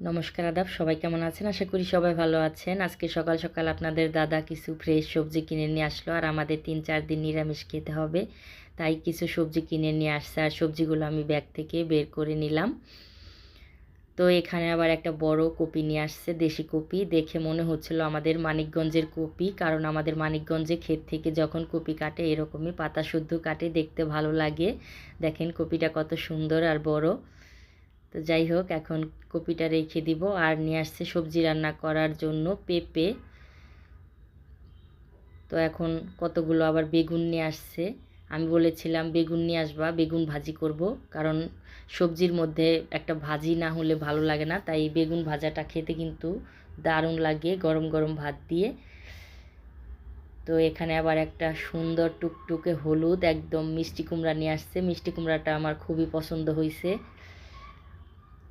নমস্কার আদাব, সবাই কেমন আছেন? আশা করি সবাই ভালো আছেন। আজকে সকাল সকাল আপনাদের দাদা কিছু ফ্রেশ সবজি কিনে নিয়ে আসলো আর আমাদের তিন চার দিন নিরামিষ খেতে হবে, তাই কিছু সবজি কিনে নিয়ে আসছে আর সবজিগুলো আমি ব্যাগ থেকে বের করে নিলাম। তো এখানে আবার একটা বড় কপি নিয়ে আসছে, দেশি কপি। দেখে মনে হচ্ছিল আমাদের মানিকগঞ্জের কপি, কারণ আমাদের মানিকগঞ্জে ক্ষেত থেকে যখন কপি কাটে এরকমই পাতা শুদ্ধ কাটে, দেখতে ভালো লাগে। দেখেন কপিটা কত সুন্দর আর বড়। তো যাই হোক, এখন কপিটা রেখে দিব আর নিয়ে আসছে সবজি রান্না করার জন্য পেঁপে। তো এখন কতগুলো আবার বেগুন নিয়ে আসছে। আমি বলেছিলাম বেগুন নিয়ে আসবা, বেগুন ভাজি করব। কারণ সবজির মধ্যে একটা ভাজি না হলে ভালো লাগে না, তাই বেগুন ভাজাটা খেতে কিন্তু দারুণ লাগে গরম গরম ভাত দিয়ে। তো এখানে আবার একটা সুন্দর টুকটুকে হলুদ, একদম মিষ্টি কুমড়া নিয়ে আসছে। মিষ্টি কুমড়াটা আমার খুবই পছন্দ হয়েছে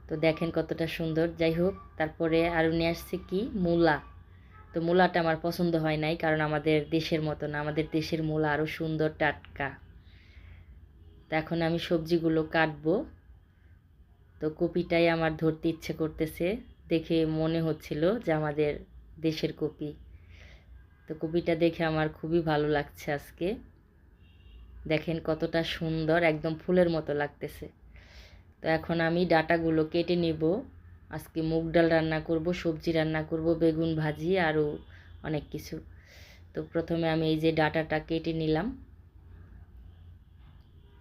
তো দেখেন কতটা সুন্দর। যাই হোক, তারপরে আরও নিয়ে আসছে কি? মূলা। তো মূলাটা আমার পছন্দ হয় নাই, কারণ আমাদের দেশের মতো না। আমাদের দেশের মূলা আরও সুন্দর, টাটকা। তো এখন আমি সবজিগুলো কাটবো। তো কপিটাই আমার ধরতে ইচ্ছে করতেছে। দেখে মনে হচ্ছিল যে আমাদের দেশের কপি। তো কপিটা দেখে আমার খুবই ভালো লাগছে আজকে। দেখেন কতটা সুন্দর, একদম ফুলের মতো লাগতেছে। তো এখন আমি ডাটাগুলো কেটে নেব। আজকে মুগ ডাল রান্না করব, সবজি রান্না করব, বেগুন ভাজি আরও অনেক কিছু। তো প্রথমে আমি এই যে ডাটাটা কেটে নিলাম।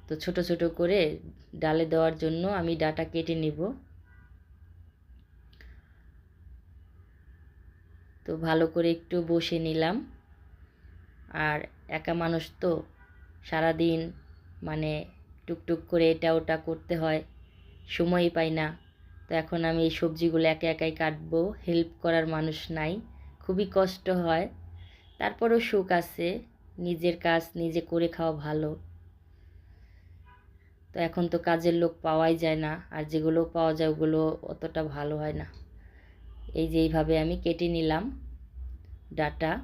তো ছোট ছোট করে ডালে দেওয়ার জন্য আমি ডাটা কেটে নিব। তো ভালো করে একটু বসে নিলাম। আর একা মানুষ তো সারাদিন মানে টুকটুক করে এটা ওটা করতে হয়। সময়ই পাই না। তো এখন আমি এই সবজিগুলো একা একাই কাটবো হেল্প করার মানুষ নাই। খুবই কষ্ট হয়। তারপরেও সুখ আছে, নিজের কাজ নিজে করে খাওয়া ভালো। তো এখন তো কাজের লোক পাওয়াই যায় না, আর যেগুলো পাওয়া যায় ওগুলো অতটা ভালো হয় না। এই যে এইভাবে আমি কেটে নিলাম ডাটা।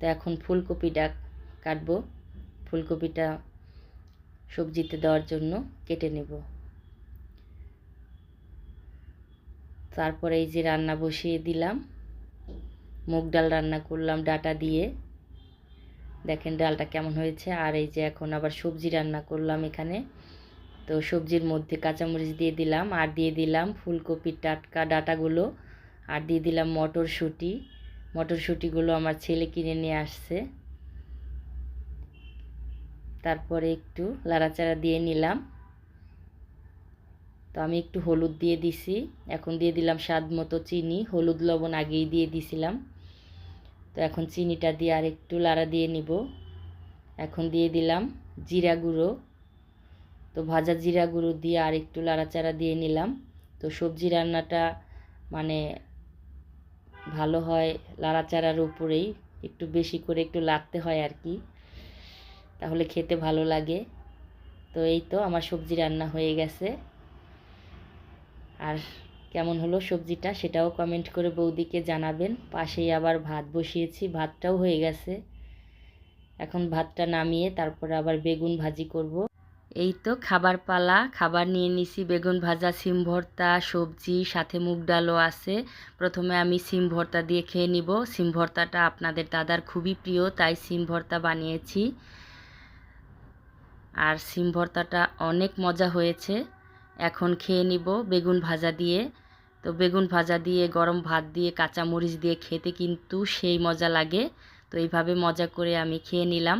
তো এখন ফুলকপিটা কাটবো। ফুলকপিটা সবজিতে দেওয়ার জন্য কেটে নেব। তারপরে এই যে রান্না বসিয়ে দিলাম। মুগ ডাল রান্না করলাম ডাটা দিয়ে। দেখেন ডালটা কেমন হয়েছে। আর এই যে এখন আবার সবজি রান্না করলাম এখানে। তো সবজির মধ্যে কাঁচামরিচ দিয়ে দিলাম। আর দিয়ে দিলাম ফুলকপির টাটকা ডাটাগুলো। আর দিয়ে দিলাম মটরশুঁটি। মটরশুঁটিগুলো আমার ছেলে কিনে নিয়ে আসছে। তারপরে একটু লাড়াচাড়া দিয়ে নিলাম। তো আমি একটু হলুদ দিয়ে দিছি। এখন দিয়ে দিলাম স্বাদ মতো চিনি। হলুদ, লবণ আগেই দিয়ে দিছিলাম। তো এখন চিনিটা দিয়ে আর একটু লাড়া দিয়ে নিব। এখন দিয়ে দিলাম জিরা গুঁড়ো। তো ভাজা জিরা গুঁড়ো দিয়ে আর একটু লাড়াচাড়া দিয়ে নিলাম। তো সবজি রান্নাটা মানে ভালো হয় লাড়াচাড়ার উপরেই। একটু বেশি করে একটু লাগতে হয় আর কি। তাহলে খেতে ভালো লাগে। তো এই তো আমার সবজি রান্না হয়ে গেছে। আর কেমন হলো সবজিটা সেটাও কমেন্ট করে বৌদিকে জানাবেন। পাশেই আবার ভাত বসিয়েছি, ভাতটাও হয়ে গেছে। এখন ভাতটা নামিয়ে তারপরে আবার বেগুন ভাজি করব। এই তো খাবার পালা, খাবার নিয়ে নিছি বেগুন ভাজা, সিম ভর্তা, সবজি, সাথে মুগ ডালও আছে। প্রথমে আমি সিম ভর্তা দিয়ে খেয়ে নিব। সিম ভর্তাটা আপনাদের দাদার খুবই প্রিয়, তাই সিম ভর্তা বানিয়েছি। আর সিম ভর্তাটা অনেক মজা হয়েছে। এখন খেয়ে নিব বেগুন ভাজা দিয়ে। তো বেগুন ভাজা দিয়ে, গরম ভাত দিয়ে কাঁচা মরিচ দিয়ে খেতে কিন্তু সেই মজা লাগে। তো এইভাবে মজা করে আমি খেয়ে নিলাম।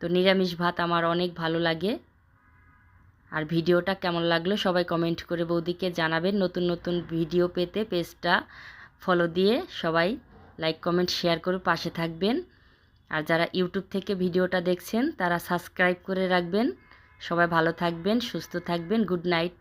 তো নিরামিষ ভাত আমার অনেক ভালো লাগে। আর ভিডিওটা কেমন লাগল সবাই কমেন্ট করে বৌদিকে জানাবেন। নতুন নতুন ভিডিও পেতে পেজটা ফলো দিয়ে সবাই লাইক, কমেন্ট, শেয়ার করে পাশে থাকবেন। আর যারা ইউটিউব থেকে ভিডিওটা দেখছেন তারা সাবস্ক্রাইব করে রাখবেন। সবাই ভালো থাকবেন সুস্থ থাকবেন গুড নাইট